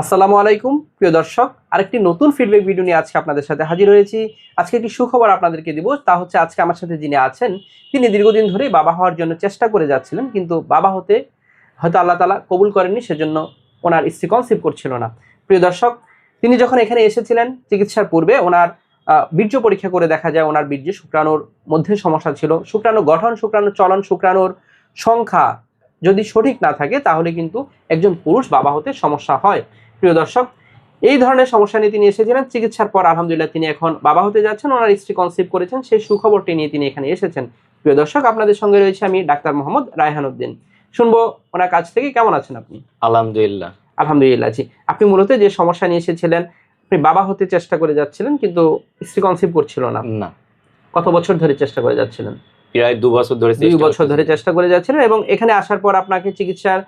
আসসালামু আলাইকুম, প্রিয় দর্শক। আরেকটি নতুন ফিডব্যাক ভিডিও নিয়ে আজকে আপনাদের সাথে হাজির হয়েছি। আজকে একটি সুখবর আপনাদেরকে দিব, তা হচ্ছে আজকে আমার সাথে যিনি আছেন, তিনি দীর্ঘদিন ধরেই বাবা হওয়ার জন্য চেষ্টা করে যাচ্ছিলেন, কিন্তু বাবা হতে হয়তো আল্লাহ তালা কবুল করেননি, সেজন্য ওনার স্ত্রী কনসিভ করছিল না। প্রিয় দর্শক, তিনি যখন এখানে এসেছিলেন চিকিৎসার পূর্বে, ওনার বীর্য পরীক্ষা করে দেখা যায় ওনার বীর্যে শুক্রাণুর মধ্যে সমস্যা ছিল। শুক্রাণু গঠন, শুক্রাণু চলন, শুক্রাণুর সংখ্যা যদি সঠিক না থাকে, তাহলে কিন্তু একজন পুরুষ বাবা হতে সমস্যা হয়। প্রিয় দর্শক এই ধরনের সমস্যা নিয়ে তিনি এসেছিলেন। চিকিৎসার পর আলহামদুলিল্লাহ তিনি এখন বাবা হতে যাচ্ছেন। ওনার স্ত্রী কনসিভ করেছেন। সেই সুখবরটি নিয়ে তিনি এখানে এসেছেন। প্রিয় দর্শক আপনাদের সঙ্গে রয়েছে আমি ডাক্তার মোহাম্মদ রায়হান উদ্দিন। শুনব ওনার কাছ থেকে কেমন আছেন আপনি? আলহামদুলিল্লাহ। আলহামদুলিল্লাহ জি। আপনি মূলত যে সমস্যা নিয়ে এসেছিলেন আপনি বাবা হতে চেষ্টা করে যাচ্ছিলেন কিন্তু স্ত্রী কনসিভ করছিল না। না। কত বছর ধরে চেষ্টা করে যাচ্ছিলেন? প্রায় দু বছর ধরে দুই বছর ধরে চেষ্টা করে যাচ্ছিলেন এবং এখানে আসার পর আপনাকে চিকিৎসার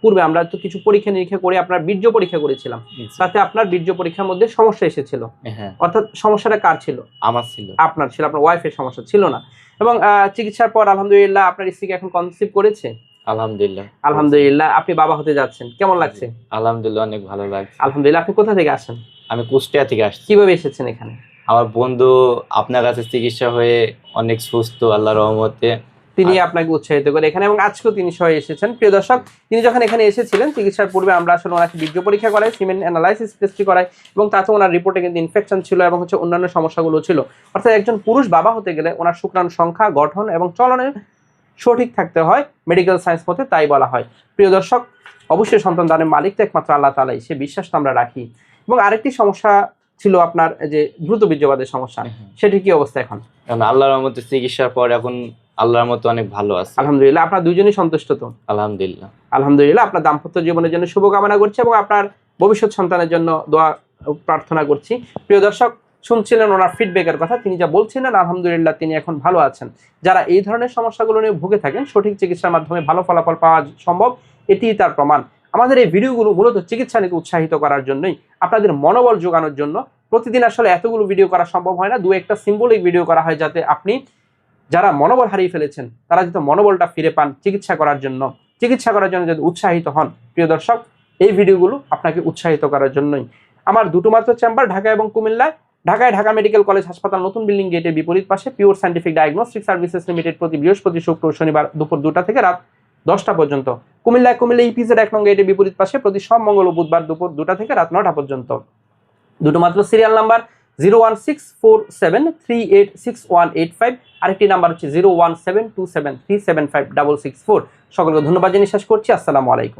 পূর্বে আমরা তো কিছু পরীক্ষা নিরীক্ষা করে আপনার বীর্য পরীক্ষা করেছিলাম। তাতে আপনার বীর্য পরীক্ষার মধ্যে সমস্যা এসেছিল। হ্যাঁ। অর্থাৎ সমস্যাটা কার ছিল? আমার ছিল। আপনার ছিল আপনার ওয়াইফের সমস্যা ছিল না। এবং চিকিৎসার পর আলহামদুলিল্লাহ আপনার স্ত্রীকে এখন কনসিভ করেছে? আলহামদুলিল্লাহ। আলহামদুলিল্লাহ। আপনি বাবা হতে যাচ্ছেন। কেমন লাগছে? আলহামদুলিল্লাহ অনেক ভালো লাগছে। আলহামদুলিল্লাহ। আপনি কোথা থেকে আসেন? আমি কুষ্টিয়া থেকে আসছি। কীভাবে এসেছেন এখানে? আমার বন্ধু আপনার কাছে চিকিৎসা হয়ে অনেক সুস্থ আল্লাহ রহমতে তিনি আপনাকে উৎসাহিত করে এখানে এবং আজকেও তিনি সহ এসেছেন। প্রিয় দর্শক তিনি যখন এখানে এসেছিলেন চিকিৎসার পূর্বে আমরা আসলে ওনাকে বীর্য পরীক্ষা করাই সিমেন্ট অ্যানালাইসিস টেস্ট করাই এবং তাতে ওনার রিপোর্টে কিন্তু ইনফেকশন ছিল এবং হচ্ছে অন্যান্য সমস্যাগুলো ছিল। অর্থাৎ একজন পুরুষ বাবা হতে গেলে ওনার শুক্রাণু সংখ্যা গঠন এবং চলনের সঠিক থাকতে হয় মেডিকেল সায়েন্স মতে তাই বলা হয়। প্রিয় দর্শক অবশ্যই সন্তান দানের মালিক তো একমাত্র আল্লাহ তালাই সে বিশ্বাস তো আমরা রাখি। এবং আরেকটি সমস্যা ছিল আপনার যে দ্রুত বীর্যবাদের সমস্যা সেটি কি অবস্থা এখন? কারণ আল্লাহ রহমতে চিকিৎসার পর এখন আল্লাহর মতো অনেক ভালো আছে। আলহামদুলিল্লাহ আপনার দুজনই সন্তুষ্ট তো? আলহামদুলিল্লাহ। আলহামদুলিল্লাহ আপনার দাম্পত্য জীবনের জন্য শুভকামনা করছি এবং আপনার ভবিষ্যৎ সন্তানের জন্য দোয়া প্রার্থনা করছি। প্রিয় দর্শক শুনছিলেন ওনার ফিডব্যাকের কথা তিনি যা বলছিলেন আলহামদুলিল্লাহ তিনি এখন ভালো আছেন। যারা এই ধরনের সমস্যাগুলো নিয়ে ভুগে থাকেন সঠিক চিকিৎসার মাধ্যমে ভালো ফলাফল পাওয়া সম্ভব এটিই তার প্রমাণ। আমাদের এই ভিডিওগুলো মূলত চিকিৎসা নিতে উৎসাহিত করার জন্যই আপনাদের মনোবল যোগানোর জন্য। প্রতিদিন আসলে এতগুলো ভিডিও করা সম্ভব হয় না দু একটা সিম্বলিক ভিডিও করা হয় যাতে আপনি যারা মনোবল হারিয়ে ফেলেছেন, তারা যাতে মনোবলটা ফিরে পান চিকিৎসা করার জন্য। চিকিৎসা করার জন্য যদি উৎসাহিত হন, প্রিয় দর্শক, এই ভিডিওগুলো আপনাকে উৎসাহিত করার জন্যই। আমার দুটো মাত্র চেম্বার, ঢাকা এবং কুমিল্লায় ঢাকায় ঢাকা মেডিকেল কলেজ হাসপাতাল, নতুন বিল্ডিং গেটের বিপরীত পাশে pure scientific diagnostic services limited প্রতি বৃহস্পতি, শুক্র, শনিবার দুপুর দুটা থেকে রাত দশটা পর্যন্ত। কুমিল্লায় কুমিল্লা ইপিজেড এক নং গেটের বিপরীত পাশে প্রতি সব মঙ্গল ও বুধবার দুপুর দুটা থেকে রাত নটা পর্যন্ত। দুটো মাত্র serial number zero one six four seven three eight six one eight five. আরেকটি নাম্বার হচ্ছে zero one seven two seven three seven five double six four. সকলকে ধন্যবাদ জানিয়ে শেষ করছি। আসসালামু আলাইকুম।